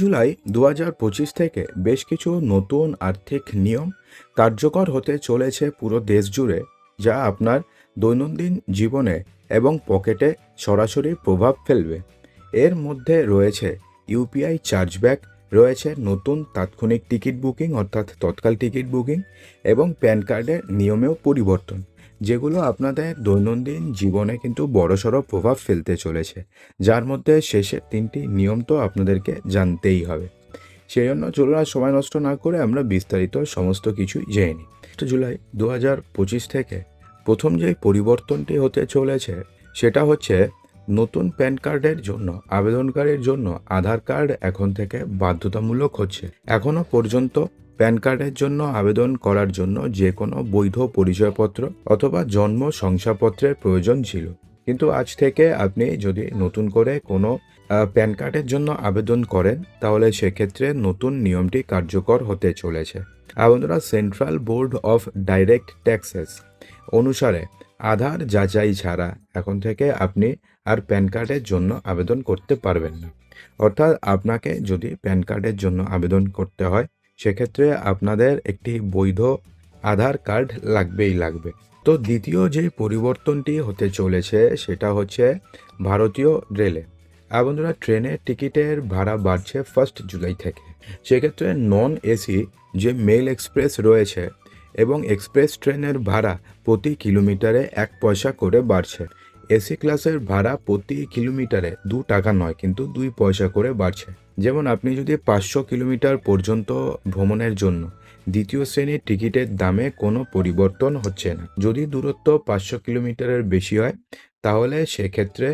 জুলাই দু থেকে বেশ কিছু নতুন আর্থিক নিয়ম কার্যকর হতে চলেছে পুরো দেশ জুড়ে, যা আপনার দৈনন্দিন জীবনে এবং পকেটে সরাসরি প্রভাব ফেলবে। এর মধ্যে রয়েছে ইউপিআই চার্জব্যাক, রয়েছে নতুন তাৎক্ষণিক টিকিট বুকিং অর্থাৎ তৎকাল টিকিট বুকিং এবং প্যান কার্ডের নিয়মেও পরিবর্তন। যেগুলো আপনাদের দৈনন্দিন জীবনে কিন্তু বড়সড় প্রভাব ফেলতে চলেছে। যার মধ্যে শেষের তিনটি নিয়ম তো আপনাদেরকে জানতেই হবে। সেই জন্য চলুন আর সময় নষ্ট না করে আমরা বিস্তারিত সমস্ত কিছুই জেনে নিই। জুলাই দু হাজার পঁচিশ থেকে প্রথম যে পরিবর্তনটি হতে চলেছে, সেটা হচ্ছে নতুন প্যান কার্ডের জন্য, আবেদনকারীর জন্য আধার কার্ড এখন থেকে বাধ্যতামূলক হচ্ছে। এখনও পর্যন্ত প্যান কার্ডের জন্য আবেদন করার জন্য যে কোনো বৈধ পরিচয়পত্র অথবা জন্ম শংসাপত্রের প্রয়োজন ছিল। কিন্তু আজ থেকে আপনি যদি নতুন করে কোনো প্যান কার্ডের জন্য আবেদন করেন, তাহলে সেক্ষেত্রে নতুন নিয়মটি কার্যকর হতে চলেছে। আর বন্ধুরা Central Board of Direct Taxes অনুসারে আধার যাচাই ছাড়া এখন থেকে আপনি আর প্যান কার্ডের জন্য আবেদন করতে পারবেন না। অর্থাৎ আপনাকে যদি প্যান কার্ডের জন্য আবেদন করতে হয় সেক্ষেত্রে আপনাদের একটি বৈধ আধার কার্ড লাগবেই লাগবে। তো দ্বিতীয় যে পরিবর্তনটি হতে চলেছে সেটা হচ্ছে ভারতীয় রেলে। আর ট্রেনের টিকিটের ভাড়া বাড়ছে ফার্স্ট জুলাই থেকে। সেক্ষেত্রে নন এসি যে মেল এক্সপ্রেস রয়েছে এবং এক্সপ্রেস ট্রেনের ভাড়া প্রতি কিলোমিটারে এক পয়সা করে বাড়ছে। এসি ক্লাসের ভাড়া প্রতি কিলোমিটারে দু টাকা নয়, কিন্তু দুই পয়সা করে বাড়ছে। যেমন আপনি যদি পাঁচশো কিলোমিটার পর্যন্ত ভ্রমণের জন্য দ্বিতীয় শ্রেণির টিকিটের দামে কোনো পরিবর্তন হচ্ছে না, যদি দূরত্ব পাঁচশো কিলোমিটারের বেশি হয়, তাহলে সেক্ষেত্রে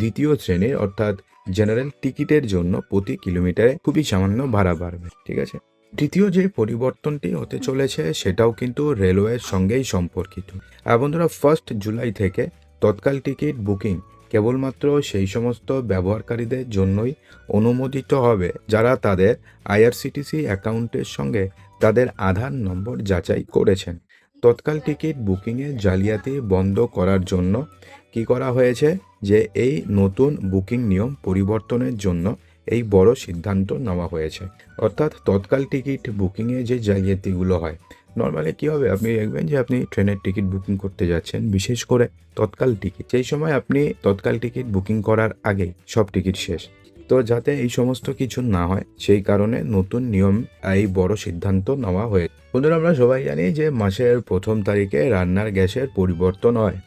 দ্বিতীয় শ্রেণির অর্থাৎ জেনারেল টিকিটের জন্য প্রতি কিলোমিটারে খুবই সামান্য ভাড়া বাড়বে, ঠিক আছে? তৃতীয় যে পরিবর্তনটি হতে চলেছে সেটাও কিন্তু রেলওয়ের সঙ্গেই সম্পর্কিত। আর বন্ধুরা ফার্স্ট জুলাই থেকে তৎকাল টিকিট বুকিং কেবলমাত্র সেই সমস্ত ব্যবহারকারীদের জন্যই অনুমোদিত হবে, যারা তাদের আইআরসিটিসি অ্যাকাউন্টের সঙ্গে তাদের আধার নম্বর যাচাই করেছেন। তৎকাল টিকিট বুকিংয়ে জালিয়াতি বন্ধ করার জন্য কি করা হয়েছে? যে এই নতুন বুকিং নিয়ম পরিবর্তনের জন্য এই বড় সিদ্ধান্ত নেওয়া হয়েছে। অর্থাৎ তৎকাল টিকিট বুকিংয়ে যে জালিয়াতিগুলো হয় নর্মালি কী হবে? আপনি দেখবেন যে আপনি ট্রেনের টিকিট বুকিং করতে যাচ্ছেন, বিশেষ করে তৎকাল টিকিট। সেই সময় আপনি তৎকাল টিকিট বুকিং করার আগে সব টিকিট শেষ। তো যাতে এই সমস্ত কিছু না হয়, সেই কারণে নতুন নিয়ম এই বড় সিদ্ধান্ত নেওয়া হয়েছে বন্ধুরা, আমরা সবাই জানি যে মাসের প্রথম তারিখে রান্নার গ্যাসের পরিবর্তন হয়।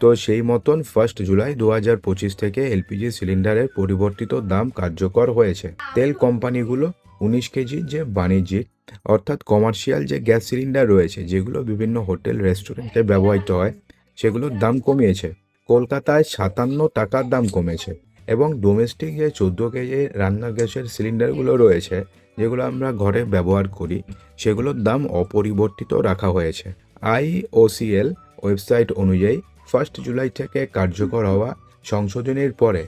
তো সেই মতন ফার্স্ট জুলাই দু হাজার পঁচিশ থেকে এলপিজি সিলিন্ডারের পরিবর্তিত দাম কার্যকর হয়েছে। তেল কোম্পানিগুলো উনিশ কেজি যে বাণিজ্যিক অর্থাৎ কমার্শিয়াল যে গ্যাস সিলিন্ডার রয়েছে, যেগুলো বিভিন্ন হোটেল, রেস্টুরেন্টে ব্যবহৃত হয়, সেগুলোর দাম কমিয়েছে। কলকাতায় সাতান্ন টাকার দাম কমেছে এবং ডোমেস্টিক যে চোদ্দ কেজি রান্নার গ্যাসের সিলিন্ডারগুলো রয়েছে, যেগুলো আমরা ঘরে ব্যবহার করি, সেগুলোর দাম অপরিবর্তিত রাখা হয়েছে। আইওসিএল ওয়েবসাইট অনুযায়ী ফার্স্ট জুলাই থেকে কার্যকর হওয়া সংশোধনের পরে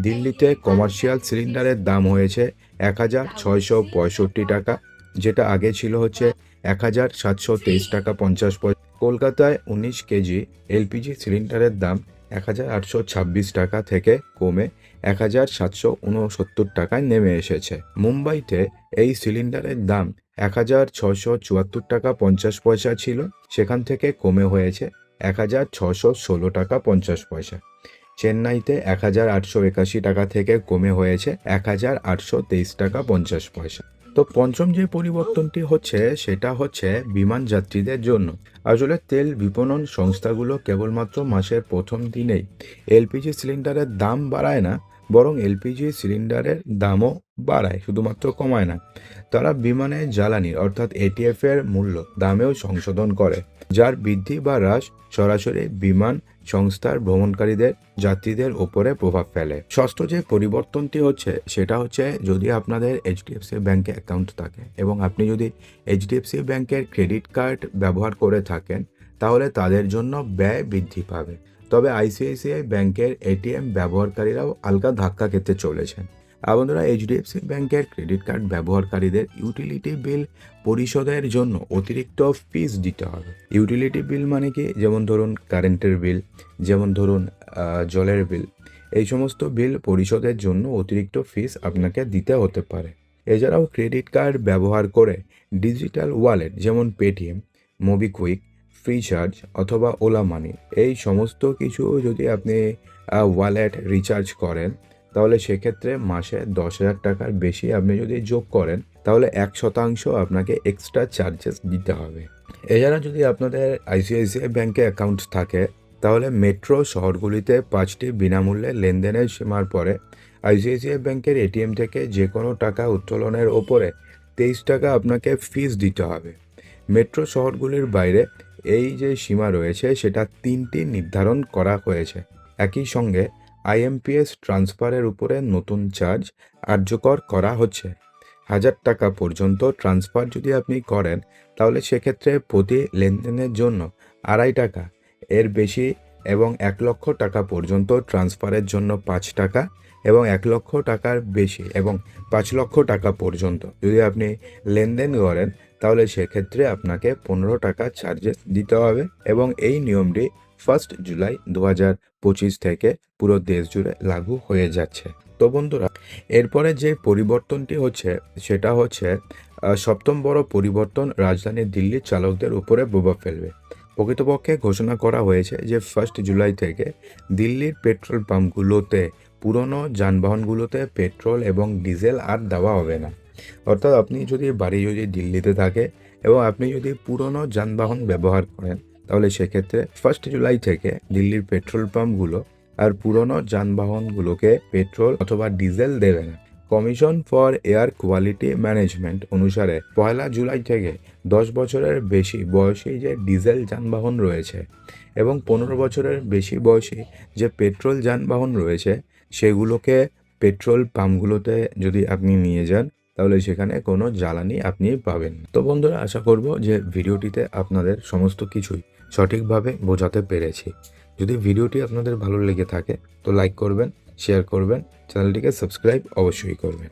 দিল্লিতে কমার্শিয়াল সিলিন্ডারের দাম হয়েছে এক হাজার ছয়শো পঁয়ষট্টি টাকা। যেটা আগে ছিল হচ্ছে এক হাজার সাতশো তেইশ টাকা পঞ্চাশ পয়সা। কলকাতায় উনিশ কেজি এলপিজি সিলিন্ডারের দাম এক হাজার আটশো ছাব্বিশ টাকা থেকে কমে এক হাজার সাতশো উনসত্তর টাকায় নেমে এসেছে। মুম্বাইতে এই সিলিন্ডারের দাম এক হাজার ছশো চুয়াত্তর টাকা পঞ্চাশ পয়সা ছিল, সেখান থেকে কমে হয়েছে এক হাজার ছশো ষোলো টাকা পঞ্চাশ পয়সা। চেন্নাইতে এক হাজার আটশো একাশি টাকা থেকে কমে হয়েছে এক হাজার আটশো তেইশ টাকা পঞ্চাশ পয়সা। তো পঞ্চম যে পরিবর্তনটি হচ্ছে, সেটা হচ্ছে বিমান যাত্রীদের জন্য। আসলে তেল বিপণন সংস্থাগুলো কেবলমাত্র মাসের প্রথম দিনেই এলপিজি সিলিন্ডারের দাম বাড়ায় না বরং এলপিজি সিলিন্ডারের দামও বাড়ায়, শুধুমাত্র কমায় না, তারা বিমানে জ্বালানির অর্থাৎ এটিএফ এর মূল্য দামেও সংশোধন করে, যার বৃদ্ধি বা হ্রাস সরাসরি বিমান সংস্থার ভ্রমণকারীদের, যাত্রীদের ওপরে প্রভাব ফেলে। ষষ্ঠ যে পরিবর্তনটি হচ্ছে, সেটা হচ্ছে যদি আপনাদের এইচডিএফসি ব্যাংকে অ্যাকাউন্ট থাকে এবং আপনি যদি এইচডিএফসি ব্যাংকের ক্রেডিট কার্ড ব্যবহার করে থাকেন, তাহলে তাদের জন্য ব্যয় বৃদ্ধি পাবে। তবে আইসিআইসিআই ব্যাংকের এটিএম ব্যবহারকারীরাও আলগা ধাক্কা খেতে চলেছেন। আর বন্ধুরা, এইচডিএফসি ব্যাংকের ক্রেডিট কার্ড ব্যবহারকারীদের ইউটিলিটি বিল পরিশোধের জন্য অতিরিক্ত ফিস দিতে হবে। ইউটিলিটি বিল মানে কি? যেমন ধরুন কারেন্টের বিল, যেমন ধরুন জলের বিল। এই সমস্ত বিল পরিশোধের জন্য অতিরিক্ত ফিস আপনাকে দিতে হতে পারে। এছাড়াও ক্রেডিট কার্ড ব্যবহার করে ডিজিটাল ওয়ালেট যেমন পেটিএম, মোবিকুইক ফ্রিচার্জ অথবা ওলা মানি এই সমস্ত কিছু যদি আপনি ওয়ালেট রিচার্জ করেন, তাহলে সেক্ষেত্রে মাসে দশ হাজার টাকার বেশি আপনি যদি যোগ করেন, তাহলে এক শতাংশ আপনাকে এক্সট্রা চার্জেস দিতে হবে। এছাড়া যদি আপনাদের আইসিআইসিআই ব্যাংকে অ্যাকাউন্ট থাকে, তাহলে মেট্রো শহরগুলিতে পাঁচটি বিনামূল্যে লেনদেনের সীমার পরে আইসিআইসিআই ব্যাংকের এটিএম থেকে যে কোনো টাকা উত্তোলনের ওপরে তেইশ টাকা আপনাকে ফিস দিতে হবে। মেট্রো শহরগুলির বাইরে এই যে সীমা রয়েছে, সেটা তিনটি নির্ধারণ করা হয়েছে। একই সঙ্গে আইএমপিএস ট্রান্সফারের উপরে নতুন চার্জ কার্যকর করা হচ্ছে। হাজার টাকা পর্যন্ত ট্রান্সফার যদি আপনি করেন, তাহলে সেক্ষেত্রে প্রতি লেনদেনের জন্য আড়াই টাকা, এর বেশি এবং এক লক্ষ টাকা পর্যন্ত ট্রান্সফারের জন্য পাঁচ টাকা এবং এক লক্ষ টাকার বেশি এবং পাঁচ লক্ষ টাকা পর্যন্ত। যদি আপনি লেনদেন করেন তাহলে সেক্ষেত্রে আপনাকে পনেরো টাকা চার্জেস দিতে হবে এবং এই নিয়মটি ফার্স্ট জুলাই দু হাজার পঁচিশ থেকে পুরো দেশ জুড়ে লাগু হয়ে যাচ্ছে। তো বন্ধুরা, এরপরে যে পরিবর্তনটি হচ্ছে, সেটা হচ্ছে সপ্তম বড় পরিবর্তন রাজধানী দিল্লির চালকদের উপরে প্রভাব ফেলবে। প্রকৃতপক্ষে ঘোষণা করা হয়েছে যে ফার্স্ট জুলাই থেকে দিল্লির পেট্রোল পাম্পগুলোতে, পুরনো যানবাহনগুলোতে পেট্রোল এবং ডিজেল আর দেওয়া হবে না। অর্থাৎ আপনি যদি বাড়ি যদি দিল্লিতে থাকে এবং আপনি যদি পুরনো যানবাহন ব্যবহার করেন, তাহলে সেক্ষেত্রে ফার্স্ট জুলাই থেকে দিল্লির পেট্রোল পাম্পগুলো আর পুরনো যানবাহনগুলোকে পেট্রোল অথবা ডিজেল দেবে না। Commission for Air Quality Management অনুসারে পয়লা জুলাই থেকে দশ বছরের বেশি বয়সী যে ডিজেল যানবাহন রয়েছে এবং পনেরো বছরের বেশি বয়সী যে পেট্রোল যানবাহন রয়েছে, সেগুলোকে পেট্রোল পাম্পগুলোতে যদি আপনি নিয়ে যান তাহলে সেখানে কোনো জ্বালানি আপনি পাবেন তো বন্ধুরা, আশা করব যে ভিডিওটিতে আপনাদের সমস্ত কিছুই সঠিকভাবে বোঝাতে পেরেছি। যদি ভিডিওটি আপনাদের ভালো লেগে থাকে, তো লাইক করবেন, শেয়ার করবেন, চ্যানেলটিকে সাবস্ক্রাইব অবশ্যই করবেন।